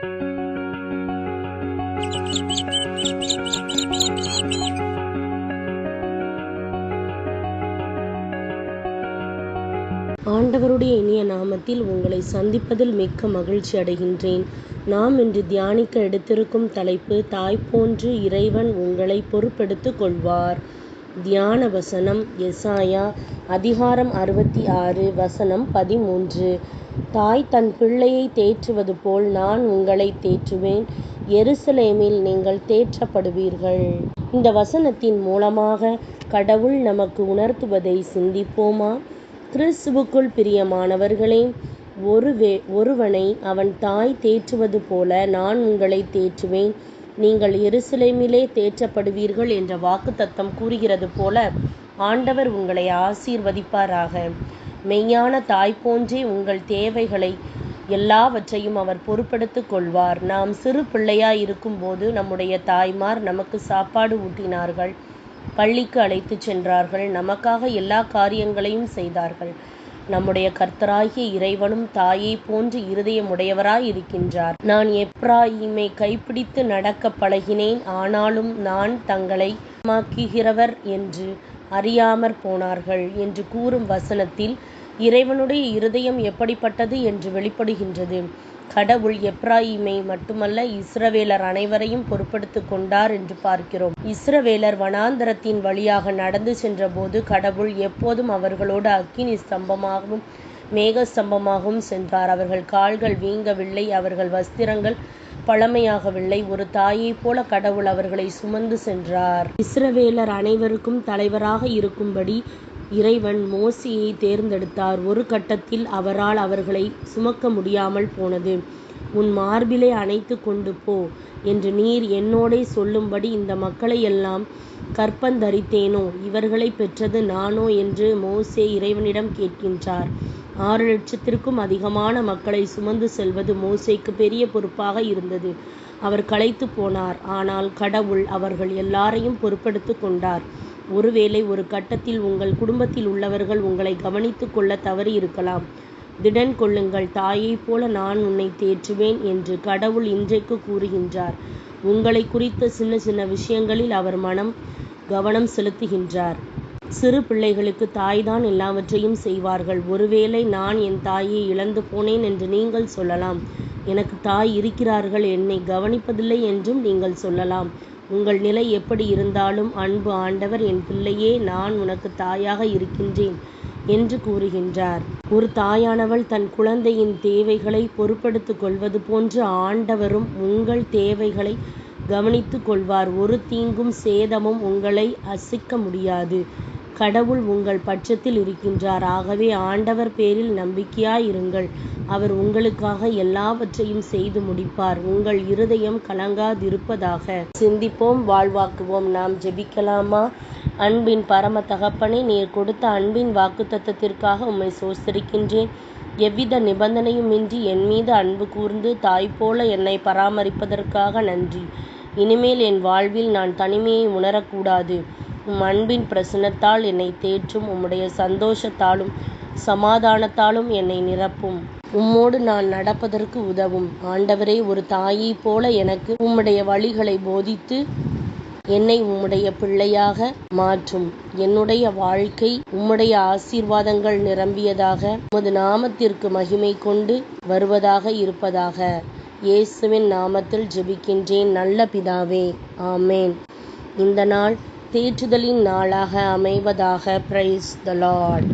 ஆண்டவருடைய இனிய நாமத்தில் உங்களை சந்திப்பதில் மிக்க மகிழ்ச்சி அடைகின்றேன். நாம் இன்று தியானிக்க எடுத்திருக்கும் தலைப்பு தாய் போன்று இறைவன் உங்களை பொறுப்பெடுத்து கொள்வார். தியான வசனம் எசாயா அதிகாரம் அறுபத்தி ஆறு வசனம் பதிமூன்று. தாய் தன் பிள்ளையை தேற்றுவது போல் நான் உங்களை தேற்றுவேன். எருசலேமில் நீங்கள் தேற்றப்படுவீர்கள். இந்த வசனத்தின் மூலமாக கடவுள் நமக்கு உணர்த்துவதை சிந்திப்போமா? கிறிஸ்துவுக்குள் பிரியமானவர்களே ஒருவே ஒருவனை அவன் தாய் தேற்றுவது போல நான் உங்களை தேற்றுவேன். நீங்கள் எருசலேமிலே தேற்றப்படுவீர்கள் என்ற வாக்குத்தத்தம் கூறுகிறது போல ஆண்டவர் உங்களை ஆசீர்வதிப்பாராக. மெய்யான தாய் போன்றே உங்கள் தேவைகளை எல்லாவற்றையும் அவர் பொறுப்பெடுத்து கொள்வார். நாம் சிறு பிள்ளையாய் இருக்கும்போது நம்முடைய தாய்மார் நமக்கு சாப்பாடு ஊட்டினார்கள் பள்ளிக்கு அழைத்து சென்றார்கள் நமக்காக எல்லா காரியங்களையும் செய்தார்கள். நம்முடைய கர்த்தராகிய இறைவனும் தாயை போன்று இருதயமுடையவராய் இருக்கின்றார் நான் எப்ராயிமை கைப்பிடித்து நடக்க பழகினேன். ஆனாலும் நான் தங்களை மாக்குகிறவர் என்று அறியாமற் போனார்கள் என்று கூறும் வசனத்தில் இறைவனுடைய இருதயம் எப்படிப்பட்டது என்று வெளிப்படுகின்றது. கடவுள் எப்ராயிமை மட்டுமல்ல இஸ்ரவேலர் அனைவரையும் பொறுப்படுத்து கொண்டார் என்று பார்க்கிறோம். இஸ்ரவேலர் வனாந்தரத்தின் வழியாக நடந்து சென்றபோது கடவுள் எப்போதும் அவர்களோடு அக்கினி ஸ்தம்பமாகவும் மேகஸ்தம்பமாகவும் சென்றார். அவர்கள் கால்கள் வீங்கவில்லை அவர்கள் வஸ்திரங்கள் பழமையாகவில்லை. ஒரு தாயைப் போல கடவுள் அவர்களை சுமந்து சென்றார். இஸ்ரவேலர் அனைவருக்கும் தலைவராக இருக்கும்படி இறைவன் மோசியை தேர்ந்தெடுத்தார். ஒரு கட்டத்தில் அவரால் அவர்களை சுமக்க முடியாமல் போனது. உன் மார்பிலே அணைத்து கொண்டு போ என்று நீர் என்னோடே சொல்லும்படி இந்த மக்களை எல்லாம் கற்பந்தரித்தேனோ? இவர்களை பெற்றது நானோ என்று மோசே இறைவனிடம் கேட்கின்றார். ஆறு லட்சத்திற்கும் அதிகமான மக்களை சுமந்து செல்வது மோசேக்கு பெரிய பொறுப்பாக இருந்தது. அவர் களைத்து போனார். ஆனால் கடவுள் அவர்கள் எல்லாரையும் பொறுப்பெடுத்து கொண்டார். ஒருவேளை ஒரு கட்டத்தில் உங்கள் குடும்பத்தில் உள்ளவர்கள் உங்களை கவனித்துக் கொள்ள தவறி இருக்கலாம் திடன் கொள்ளுங்கள். தாயைப் போல நான் உன்னை தேற்றுவேன் என்று கடவுள் இன்றைக்கு கூறுகின்றார். உங்களை குறித்த சின்ன சின்ன விஷயங்களில் அவர் மனம் கவனம் செலுத்துகின்றார். சிறு பிள்ளைகளுக்கு தாய்தான் எல்லாவற்றையும் செய்வார்கள். ஒருவேளை நான் என் தாயை இழந்து போனேன் என்று நீங்கள் சொல்லலாம். எனக்கு தாய் இருக்கிறார்கள். என்னை கவனிப்பதில்லை என்றும் நீங்கள் சொல்லலாம். உங்கள் நிலை எப்படி இருந்தாலும் அன்பு ஆண்டவர் என் பிள்ளையே நான் உனக்கு தாயாக இருக்கின்றேன் என்று கூறுகின்றார். ஒரு தாயானவள் தன் குழந்தையின் தேவைகளை பொறுப்படுத்து கொள்வது போன்று ஆண்டவரும் உங்கள் தேவைகளை கவனித்து கொள்வார். ஒரு தீங்கும் சேதமும் உங்களை அசிக்க முடியாது. கடவுள் உங்கள் பட்சத்தில் இருக்கின்றார். ஆகவே ஆண்டவர் பேரில் நம்பிக்கையாய் இருங்கள் அவர் உங்களுக்காக எல்லாவற்றையும் செய்து முடிப்பார். உங்கள் இருதயம் கலங்காதிருப்பதாக சிந்திப்போம் வாழ்வாக்குவோம். நாம் ஜெபிக்கலாமா? அன்பின் பரம தகப்பனே நீர் கொடுத்த அன்பின் வாக்குத்தத்தத்திற்காக உம்மை சோஸ்தரிக்கின்றேன். எவ்வித நிபந்தனையுமின்றி என் மீது அன்பு கூர்ந்து தாய் போல என்னை பராமரிப்பதற்காக நன்றி. இனிமேல் என் வாழ்வில் நான் தனிமையை உணரக்கூடாது. உம் அன்பின் பிரசனத்தால் என்னை தேற்றும் உம்முடைய சந்தோஷத்தாலும் சமாதானத்தாலும் என்னை நிரப்பும். உம்மோடு நான் நடப்பதற்கு உதவும். ஆண்டவரே ஒரு தாயைப் போல எனக்கு உம்முடைய வழிகளை போதித்து என்னை உம்முடைய பிள்ளையாக மாற்றும். என்னுடைய வாழ்க்கை உம்முடைய ஆசீர்வாதங்கள் நிரம்பியதாக உமது நாமத்திற்கு மகிமை கொண்டு வருவதாக இருப்பதாக. இயேசுவின் நாமத்தில் ஜெபிக்கின்றேன். நல்ல பிதாவே. ஆமேன். இந்த நாள் தேற்றுதலின் நாளாக அமைவதாக பிரைஸ் த லார்ட்